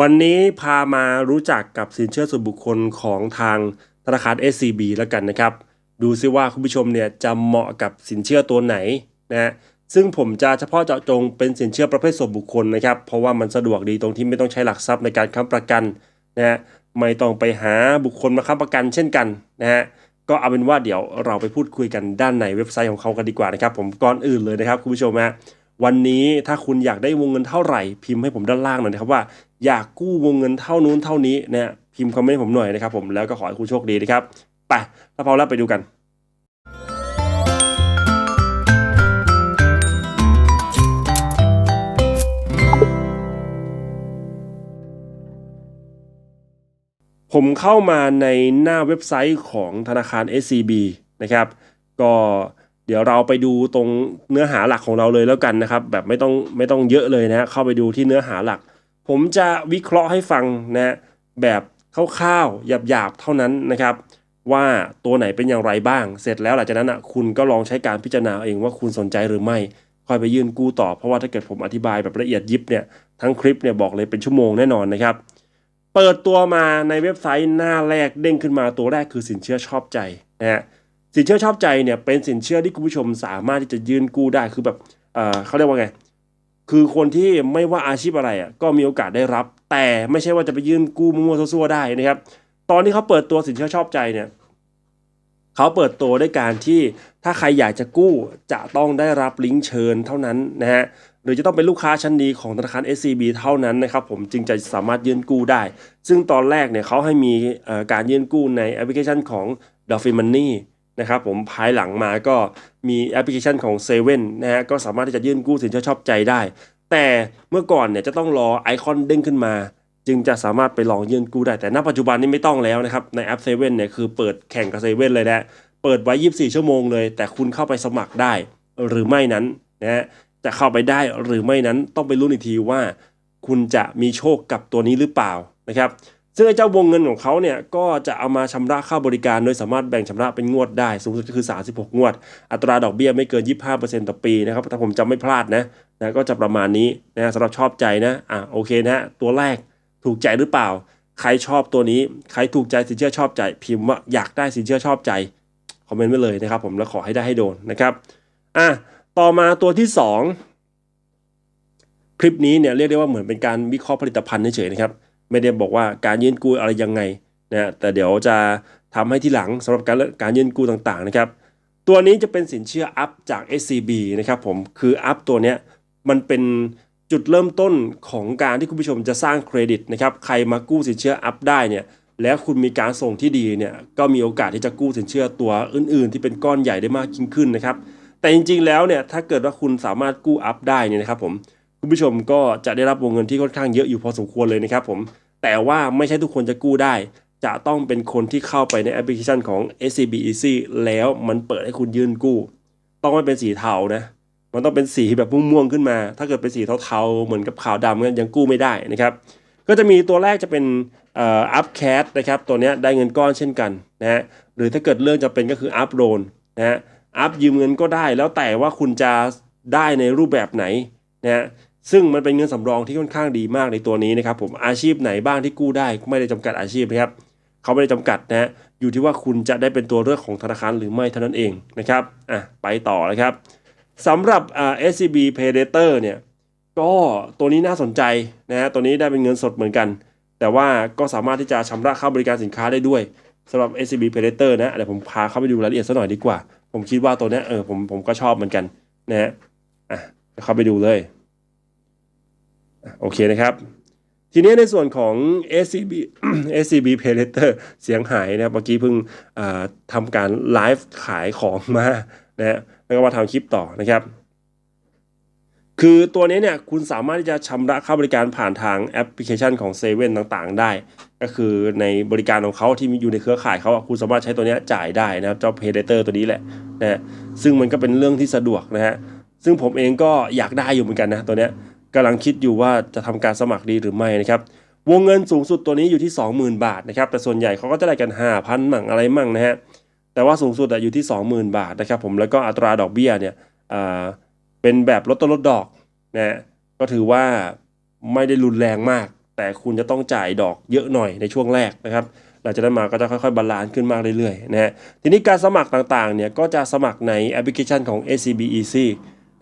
วันนี้พามารู้จักกับสินเชื่อส่วนบุคคลของทางธนาคาร SCB แล้วกันนะครับ ดูซิว่าคุณผู้ชมเนี่ยจะเหมาะกับสินเชื่อตัวไหนนะฮะซึ่งผมจะเฉพาะเจาะจงเป็นสินเชื่อประเภทส่วนบุคคลนะครับ เพราะว่ามันสะดวกดีตรงที่ไม่ต้องใช้หลักทรัพย์ในการค้ำประกันนะฮะไม่ต้องไปหาบุคคลมาค้ำประกันเช่นกันนะฮะก็เอาเป็นว่าเดี๋ยวเราไปพูดคุยกันด้านในเว็บไซต์ของเขากันดีกว่านะครับ ผมก่อนอื่นเลยนะครับคุณผู้ชมฮะ วันนี้ถ้าคุณอยากได้วงเงินเท่าไหร่ พิมพ์ให้ผมด้านล่างหน่อยนะครับว่า อยากกู้วงเงินเท่านู้นเท่านี้นะพิมพ์คอมเมนต์ให้ผมหน่อยนะครับผมแล้วก็ขอให้คุณโชคดีนะครับไปถ้าพร้อมแล้วไปดูกันผมเข้ามาในหน้าเว็บไซต์ของธนาคาร SCB นะครับ ก็ เดี๋ยวเราไปดูตรงเนื้อหาหลักของเราเลยแล้วกันนะครับ แบบไม่ต้องไม่ต้องเยอะเลยนะฮะเข้าไปดูที่เนื้อหาหลัก ผมจะวิเคราะห์ให้ฟังนะแบบคร่าวๆหยาบๆเท่านั้นนะครับ ว่าตัวไหนเป็นอย่างไรบ้าง เสร็จแล้วหลังจากนั้นอะคุณก็ลองใช้การพิจารณาเองว่าคุณสนใจหรือไม่ค่อยไปยื่นกู้ต่อเพราะว่าถ้าเกิดผมอธิบายแบบละเอียดยิบเนี่ยทั้งคลิปเนี่ยบอกเลยเป็นชั่วโมงแน่นอนนะครับ เปิดตัวมาในเว็บไซต์หน้าแรกเด้งขึ้นมาตัวแรกคือสินเชื่อชอบใจนะฮะ สินเชื่อชอบใจเนี่ยเป็นสินเชื่อที่คุณผู้ชมสามารถที่จะยื่นกู้ได้คือแบบเออเขาเรียกว่าไง คือคนที่ไม่ว่าอาชีพอะไรอะก็มีโอกาสได้รับ แต่ไม่ใช่ว่าจะไปยื่นกู้มั่วๆซั่วๆได้นะครับ ตอนที่เขาเปิดตัวสินเชื่อชอบใจเนี่ยเขาเปิดตัวด้วยการที่ถ้าใครอยากจะกู้จะต้องได้รับลิงก์เชิญเท่านั้นนะฮะหรือจะต้องเป็นลูกค้าชั้นดีของธนาคาร SCB เท่านั้นนะครับผมจึงจะสามารถยื่นกู้ได้ ซึ่งตอนแรกเนี่ยเขาให้มีการยื่นกู้ในแอปพลิเคชันของ Dolphin Money นะครับผมภายหลังมาก็มีแอปพลิเคชันของ7 e นนะฮะก็สามารถที่จะยื่นกู้สินเชื่อชอบใจได้ แต่เมื่อก่อนเนี่ยจะต้องรอไอคอนเด้งขึ้นมา จึงจะสามารถไปลองยื่นกู้ได้แต่ณปัจจุบันนี้ไม่ต้องแล้วนะครับในแอป7เว่นเนี่ยคือเปิดแข่งกับ7เลยนะเปิดไว้ 24 ชั่วโมงเลย แต่คุณเข้าไปสมัครได้หรือไม่นั้นนะฮะจะเข้าไปได้หรือไม่นั้นต้องไปรู้อีกทีว่า คุณจะมีโชคกับตัวนี้หรือเปล่านะครับ ซึ่งเจ้าวงเงินของเขาเนี่ยก็จะเอามาชำระค่าบริการ โดยสามารถแบ่งชำระเป็นงวดได้ สูงสุดก็คือ 36 งวด อัตราดอกเบี้ยไม่เกิน 25%ต่อปีนะครับถ้าผมจำไม่พลาดนะนะก็จะประมาณนี้นะสำหรับชอบใจนะอะโอเคนะตัวแรกถูกใจหรือเปล่า ใครชอบตัวนี้ ใครถูกใจสินเชื่อชอบใจ พิมพ์ว่าอยากได้สินเชื่อชอบใจคอมเมนต์ไว้เลยนะครับ ผมแล้วขอให้ได้ให้โดนนะครับอะต่อมาตัวที่ 2 คลิปนี้เนี่ยเรียกได้ว่าเหมือนเป็นการวิเคราะห์ผลิตภัณฑ์เฉยๆนะครับ ไม่ได้บอกว่าการยื่นกู้อะไรยังไงนะแต่เดี๋ยวจะทำให้ที่หลังสำหรับการการยื่นกู้ต่างๆนะครับ ตัวนี้จะเป็นสินเชื่ออัพจาก SCB นะครับผมคืออัพตัวเนี้ยมันเป็นจุดเริ่มต้นของการที่คุณผู้ชมจะสร้างเครดิตนะครับใครมากู้สินเชื่ออัพได้เนี่ยแล้วคุณมีการส่งที่ดีเนี่ยก็มีโอกาสที่จะกู้สินเชื่อตัวอื่น ๆ ที่เป็นก้อนใหญ่ได้มากยิ่งขึ้นนะครับแต่จริงๆแล้วเนี่ยถ้าเกิดว่าคุณสามารถกู้อัพได้เนี่ยนะครับผมคุณผู้ชมก็จะได้รับวงเงินที่ค่อนข้างเยอะอยู่พอสมควรเลยนะครับผม แต่ว่าไม่ใช่ทุกคนจะกู้ได้ จะต้องเป็นคนที่เข้าไปในแอปพลิเคชันของ SCB Easy แล้วมันเปิดให้คุณยื่นกู้ ต้องไม่เป็นสีเทานะ มันต้องเป็นสีแบบม่วงๆขึ้นมา ถ้าเกิดเป็นสีเทาๆเหมือนกับขาวดำกันยังกู้ไม่ได้นะครับ ก็จะมีตัวแรกจะเป็นอ่อ up cash นะครับ ตัวเนี้ยได้เงินก้อนเช่นกันนะฮะ หรือถ้าเกิดเรื่องจะเป็นก็คือ up loan นะฮะ up ยืมเงินก็ได้ แล้วแต่ว่าคุณจะได้ในรูปแบบไหนนะฮะ ซึ่งมันเป็นเงินสำรองที่ค่อนข้างดีมากในตัวนี้นะครับผมอาชีพไหนบ้างที่กู้ได้ไม่ได้จำกัดอาชีพนะครับเขาไม่ได้จำกัดนะฮะอยู่ที่ว่าคุณจะได้เป็นตัวเลือกของธนาคารหรือไม่เท่านั้นเองนะครับอะไปต่อนะครับสำหรับอ่า SCB Predator เนี่ยก็ตัวนี้น่าสนใจนะฮะตัวนี้ได้เป็นเงินสดเหมือนกัน แต่ว่าก็สามารถที่จะชำระค่าบริการสินค้าได้ด้วยสำหรับ SCB Predator นะเดี๋ยวผมพาเข้าไปดูรายละเอียดสักหน่อยดีกว่า ผมคิดว่าตัวนี้เออผมผมก็ชอบเหมือนกันนะฮะอะเข้าไปดูเลย โอเคนะครับ ทีนี้ในส่วนของ SCB SCB Predator เสียงหายนะครับเมื่อกี้เพิ่งทำการไลฟ์ขายของมานะฮะแล้วก็มาทำคลิปต่อนะครับ คือตัวนี้เนี่ยคุณสามารถที่จะชำระค่าบริการผ่านทางแอปพลิเคชันของเซเว่นต่างๆ ได้ ก็คือในบริการของเขาที่มีอยู่ในเครือข่ายเขาคุณสามารถใช้ตัวนี้จ่ายได้นะครับเจ้า Predator ตัวนี้แหละนะฮะซึ่งมันก็เป็นเรื่องที่สะดวกนะฮะซึ่งผมเองก็อยากได้อยู่เหมือนกันนะตัวเนี้ย กำลังคิดอยู่ว่าจะทำการสมัครดีหรือไม่นะครับ วงเงินสูงสุดตัวนี้อยู่ที่ 20,000 บาทนะครับ แต่ส่วนใหญ่เขาก็จะได้กัน 5,000 มั่งอะไรมั่งนะฮะ แต่ว่าสูงสุดอยู่ที่ 20,000 บาทนะครับผม แล้วก็อัตราดอกเบี้ยเนี่ยอ่าเป็นแบบลดต้นลดดอกนะฮะก็ถือว่าไม่ได้รุนแรงมาก แต่คุณจะต้องจ่ายดอกเยอะหน่อยในช่วงแรกนะครับหลังจากนั้นมาก็จะค่อยๆบาลานซ์ขึ้นมากเรื่อยๆนะฮะ ทีนี้การสมัครต่างๆเนี่ยก็จะสมัครในแอปพลิเคชันของ SCB Easy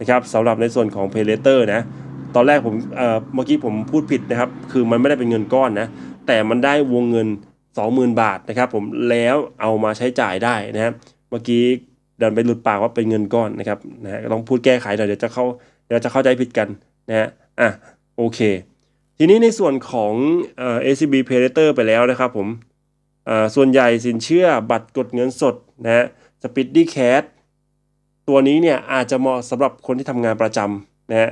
นะครับสำหรับในส่วนของ Pay Later นะ ตอนแรกผมเมื่อกี้ผมพูดผิดนะครับ คือมันไม่ได้เป็นเงินก้อนนะ แต่มันได้วงเงิน 20,000 บาทนะครับ ผมแล้วเอามาใช้จ่ายได้นะครับเมื่อกี้ดันไปหลุดปากว่าเป็นเงินก้อนนะครับนะฮะต้องพูดแก้ไขหน่อยเดี๋ยวจะเข้าเดี๋ยวจะเข้าใจผิดกันนะฮะอะโอเค ทีนี้ในส่วนของเอ่อ ACB Pay Later ไปแล้วนะครับผมเอ่อส่วนใหญ่สินเชื่อบัตรกดเงินสดนะฮะ Speedy Cash ตัวนี้เนี่ยอาจจะเหมาะสำหรับคนที่ทำงานประจำนะฮะ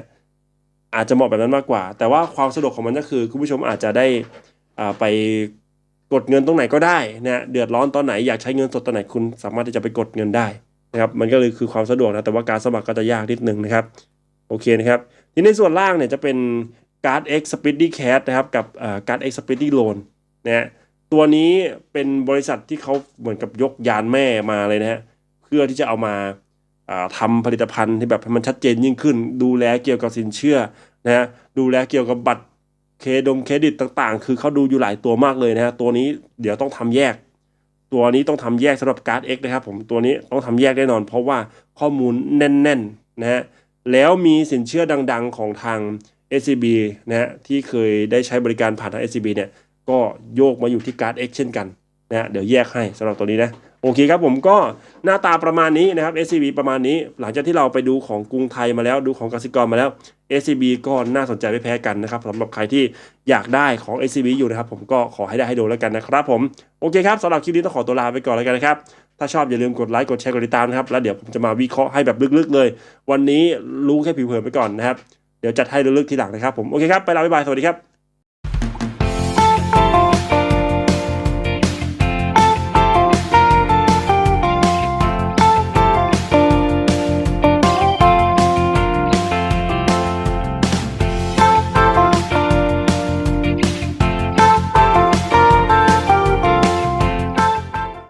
อาจจะเหมาะแบบนั้นมากกว่า แต่ว่าความสะดวกของมันก็คือ คุณผู้ชมอาจจะได้อ่าไปกดเงินตรงไหนก็ได้นะเดือดร้อนตอนไหนอยากใช้เงินสดตอนไหนคุณสามารถที่จะไปกดเงินได้นะครับมันก็เลยคือความสะดวกนะแต่ว่าการสมัครก็จะยากนิดนึงนะครับโอเคนะครับทีนี้ส่วนล่างเนี่ยจะเป็น Card X Speedy Cash นะครับกับอ่า Card X Speedy Loan นะฮะตัวนี้เป็นบริษัทที่เขาเหมือนกับยกยานแม่มาเลยนะฮะเพื่อที่จะเอามา อ่าทำผลิตภัณฑ์ที่แบบให้มันชัดเจนยิ่งขึ้น ดูแลเกี่ยวกับสินเชื่อนะฮะดูแลเกี่ยวกับบัตรเครดงเครดิตต่างๆ คือเขาดูอยู่หลายตัวมากเลยนะฮะตัวนี้เดี๋ยวต้องทำแยก ตัวนี้ต้องทำแยกสำหรับการ์ด X นะครับผมตัวนี้ต้องทำแยกแน่นอน เพราะว่าข้อมูลแน่นๆนะฮะแล้วมีสินเชื่อดัง ๆ ของทาง SCB นะฮะที่เคยได้ใช้บริการผ่านทาง SCB เนี่ยก็โยกมาอยู่ที่การ์ด X เช่นกันนะฮะเดี๋ยวแยกให้สำหรับตัวนี้นะ โอเคครับผมก็หน้าตาประมาณนี้นะครับ SCB ประมาณนี้ หลังจากที่เราไปดูของกรุงไทยมาแล้วดูของกสิกรมาแล้ว SCB ก็น่าสนใจไม่แพ้กันนะครับสำหรับใครที่อยากได้ของ SCB อยู่นะครับ ผมก็ขอให้ได้ให้ดูแล้วกันนะครับผมโอเคครับสำหรับคลิปนี้ต้องขอตัวลาไปก่อนแล้วกันนะครับถ้าชอบอย่าลืมกดไลค์กดแชร์กดติดตามนะครับแล้วเดี๋ยวผมจะมาวิเคราะห์ให้แบบลึกๆเลย วันนี้รู้แค่ผิวเผินไปก่อนนะครับเดี๋ยวจัดให้ลึกๆทีหลังนะครับผมโอเคครับไปล้วบ๊ายบายสวัสดีครับ